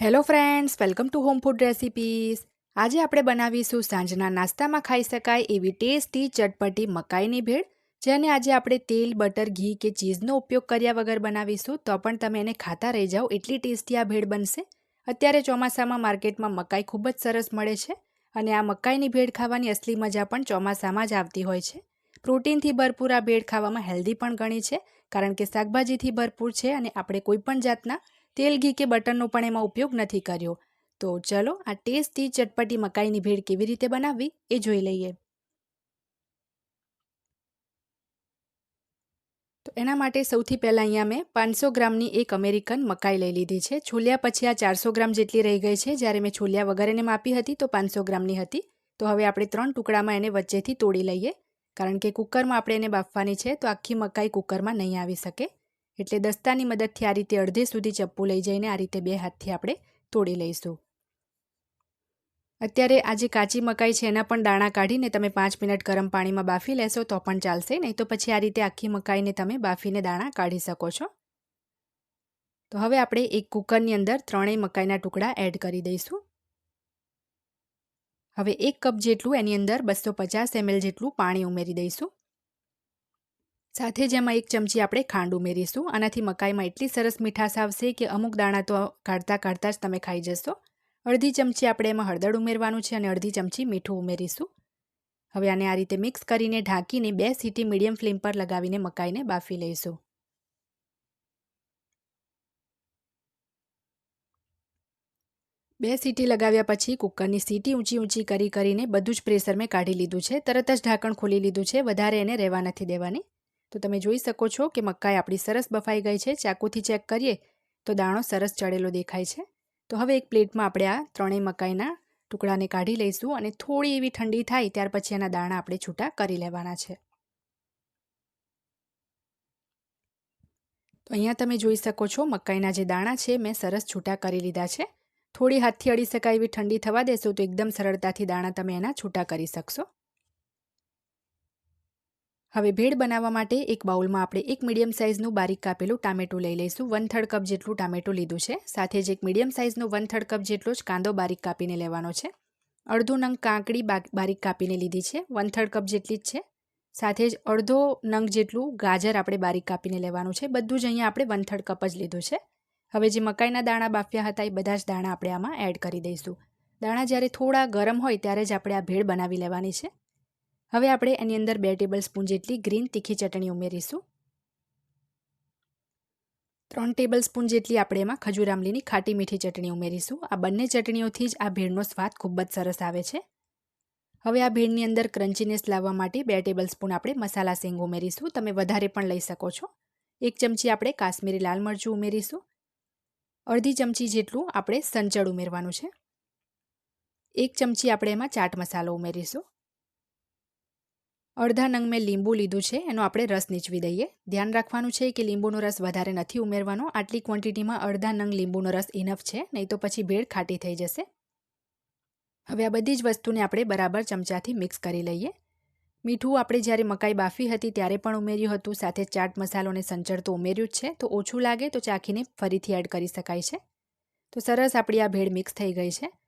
Hello friends welcome to home food recipes આજે આપણે બનાવીશું સાંજના નાસ્તામાં ખાઈ શકાય એવી ટેસ્ટી, ચટપટી મકાઈની ભેળ, જેને આજે આપણે તેલ, બટર, ઘી કે ચીઝનો ઉપયોગ કર્યા વગર બનાવીશું, તો પણ તમે એને ખાતા રહી જાઓ. એટલી ટેસ્ટી આ ભેળ બનશે. અત્યારે ચોમાસામાં માર્કેટમાં મકાઈ ખૂબ જ સરસ મળે છે અને આ મકાઈની ભેળ ખાવાની અસલી મજા પણ ચોમાસામાં જ આવતી હોય છે. પ્રોટીનથી ભરપૂર આ ભેળ ખાવામાં હેલ્ધી પણ ગણી છે, કારણ કે શાકભાજીથી ભરપૂર છે અને આપણે કોઈપણ જાતના તેલ ઘી કે બટરનો પણ એમાં ઉપયોગ નથી કર્યો. તો ચલો આ ટેસ્ટી ચટપટી મકાઈની ભેળ કેવી રીતે બનાવવી એ જોઈ લઈએ. તો એના માટે સૌથી પહેલાં અહીંયા મેં પાંચસો ગ્રામની એક અમેરિકન મકાઈ લઈ લીધી છે. છોલ્યા પછી આ ચારસો ગ્રામ જેટલી રહી ગઈ છે. જ્યારે મેં છોલ્યા વગેરેને માપી હતી તો પાંચસો ગ્રામની હતી. તો હવે આપણે ત્રણ ટુકડામાં એને વચ્ચેથી તોડી લઈએ. કારણ કે કુકરમાં આપણે એને બાફવાની છે તો આખી મકાઈ કુકરમાં નહીં આવી શકે. એટલે દસ્તાની મદદથી આ રીતે અડધે સુધી ચપ્પુ લઈ જઈને આ રીતે બે હાથથી આપણે તોડી લઈશું. અત્યારે આ જે કાચી મકાઈ છે એના પણ દાણા કાઢીને તમે પાંચ મિનિટ ગરમ પાણીમાં બાફી લેશો તો પણ ચાલશે, નહીં તો પછી આ રીતે આખી મકાઈને તમે બાફીને દાણા કાઢી શકો છો. તો હવે આપણે એક કુકરની અંદર ત્રણેય મકાઈના ટુકડા એડ કરી દઈશું. હવે એક કપ જેટલું એની અંદર બસો પચાસ એમએલ જેટલું પાણી ઉમેરી દઈશું. સાથે જ એમાં એક ચમચી આપણે ખાંડ ઉમેરીશું. આનાથી મકાઈમાં એટલી સરસ મીઠાશ આવશે કે અમુક દાણા તો કાઢતા કાઢતા જ તમે ખાઈ જશો. અડધી ચમચી આપણે એમાં હળદર ઉમેરવાનું છે અને અડધી ચમચી મીઠું ઉમેરીશું. હવે આને આ રીતે મિક્સ કરીને ઢાંકીને બે સીટી મીડિયમ ફ્લેમ પર લગાવીને મકાઈને બાફી લઈશું. બે સીટી લગાવ્યા પછી કુકરની સીટી ઊંચી ઊંચી કરી કરીને બધું જ પ્રેશર મેં કાઢી લીધું છે. તરત જ ઢાંકણ ખોલી લીધું છે. વધારે એને રહેવા નથી દેવાની. તો તમે જોઈ શકો છો કે મકાઈ આપણી સરસ બફાઈ ગઈ છે, ચાકુથી ચેક કરીએ તો દાણો સરસ ચડેલો દેખાય છે. તો હવે એક પ્લેટમાં આપણે આ ત્રણેય મકાઈના ટુકડાને કાઢી લઈશું અને થોડી એવી ઠંડી થાય ત્યાર પછી એના દાણા આપણે છૂટા કરી લેવાના છે. તો અહીંયા તમે જોઈ શકો છો મકાઈના જે દાણા છે મેં સરસ છૂટા કરી લીધા છે. થોડી હાથથી અડી શકાય એવી ઠંડી થવા દેશો તો એકદમ સરળતાથી દાણા તમે એના છૂટા કરી શકશો. હવે ભેળ બનાવવા માટે એક બાઉલમાં આપણે એક મીડિયમ સાઇઝનું બારીક કાપેલું ટામેટું લઈ લઈશું. વન થર્ડ કપ જેટલું ટામેટું લીધું છે. સાથે જ એક મીડિયમ સાઇઝનું વન થર્ડ કપ જેટલો જ કાંદો બારીક કાપીને લેવાનો છે. અડધો નંગ કાંકડી બારીક કાપીને લીધી છે. વન થર્ડ કપ જેટલી જ છે. સાથે જ અડધો નંગ જેટલું ગાજર આપણે બારીક કાપીને લેવાનું છે. બધું જ અહીંયા આપણે વન થર્ડ કપ જ લીધું છે. હવે જે મકાઈના દાણા બાફ્યા હતા એ બધા જ દાણા આપણે આમાં એડ કરી દઈશું. દાણા જ્યારે થોડા ગરમ હોય ત્યારે જ આપણે આ ભેળ બનાવી લેવાની છે. હવે આપણે એની અંદર બે ટેબલ સ્પૂન જેટલી ગ્રીન તીખી ચટણી ઉમેરીશું. ત્રણ ટેબલ સ્પૂન જેટલી આપણે એમાં ખજૂર આમલીની ખાટી મીઠી ચટણી ઉમેરીશું. આ બંને ચટણીઓથી જ આ ભેળનો સ્વાદ ખૂબ જ સરસ આવે છે. હવે આ ભેળની અંદર ક્રન્ચીનેસ લાવવા માટે બે ટેબલ સ્પૂન આપણે મસાલા સેંગ ઉમેરીશું. તમે વધારે પણ લઈ શકો છો. એક ચમચી આપણે કાશ્મીરી લાલ મરચું ઉમેરીશું. અડધી ચમચી જેટલું આપણે સંચળ ઉમેરવાનું છે. એક ચમચી આપણે એમાં ચાટ મસાલો ઉમેરીશું. અડધા નંગ મેં લીંબુ લીધું છે, એનો આપણે રસ નીચવી દઈએ. ધ્યાન રાખવાનું છે કે લીંબુનો રસ વધારે નથી ઉમેરવાનો. આટલી ક્વોન્ટિટીમાં અડધા નંગ લીંબુનો રસ ઇનફ છે, નહીં તો પછી ભેળ ખાટી થઈ જશે. હવે આ બધી જ વસ્તુને આપણે બરાબર ચમચાથી મિક્સ કરી લઈએ. મીઠું આપણે જ્યારે મકાઈ બાફી હતી ત્યારે પણ ઉમેર્યું હતું, સાથે ચાટ મસાલો અને તો ઉમેર્યું જ છે. તો ઓછું લાગે તો ચાખીને ફરીથી એડ કરી શકાય છે. તો સરસ આપણી આ ભેળ મિક્સ થઈ ગઈ છે.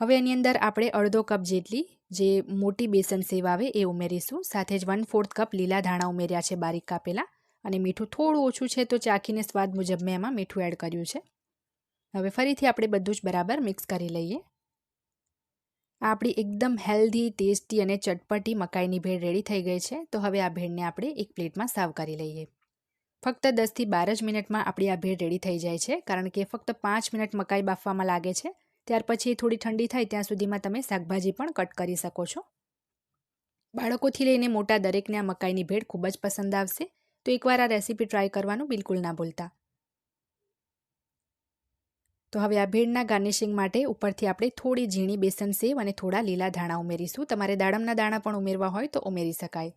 હવે એની અંદર આપણે અડધો કપ જેટલી જે મોટી બેસન સેવ આવે એ ઉમેરીશું. સાથે જ વન ફોર્થ કપ લીલા ધાણા ઉમેર્યા છે બારીક કાપેલા. અને મીઠું થોડું ઓછું છે તો ચાખીને સ્વાદ મુજબ મેં એમાં મીઠું એડ કર્યું છે. હવે ફરીથી આપણે બધું જ બરાબર મિક્સ કરી લઈએ. આપણી એકદમ હેલ્ધી ટેસ્ટી અને ચટપટી મકાઈની ભેળ રેડી થઈ ગઈ છે. તો હવે આ ભેળને આપણે એક પ્લેટમાં સાવ કરી લઈએ. ફક્ત દસથી બાર જ મિનિટમાં આપણી આ ભેળ રેડી થઈ જાય છે. કારણ કે ફક્ત પાંચ મિનિટ મકાઈ બાફવામાં લાગે છે. ત્યાર પછી થોડી ઠંડી થાય ત્યાં સુધીમાં તમે શાકભાજી પણ કટ કરી શકો છો. બાળકોથી લઈને મોટા દરેકને આ મકાઈની ભેળ ખૂબ જ પસંદ આવશે. તો એકવાર આ રેસીપી ટ્રાય કરવાનું બિલકુલ ના ભૂલતા. તો હવે આ ભેળના ગાર્નિશિંગ માટે ઉપરથી આપણે થોડી ઝીણી બેસન સેવ અને થોડા લીલા ધાણા ઉમેરીશું. તમારે દાડમના દાણા પણ ઉમેરવા હોય તો ઉમેરી શકાય.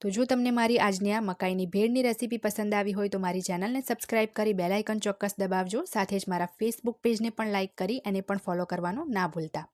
તો જો તમને મારી આજની આ મકાઈની ભેળની રેસીપી પસંદ આવી હોય તો મારી ચેનલને સબસ્ક્રાઇબ કરી બેલાઇકન ચોક્કસ દબાવજો. સાથે જ મારા ફેસબુક પેજને પણ લાઇક કરી એને પણ ફોલો કરવાનું ના ભૂલતા.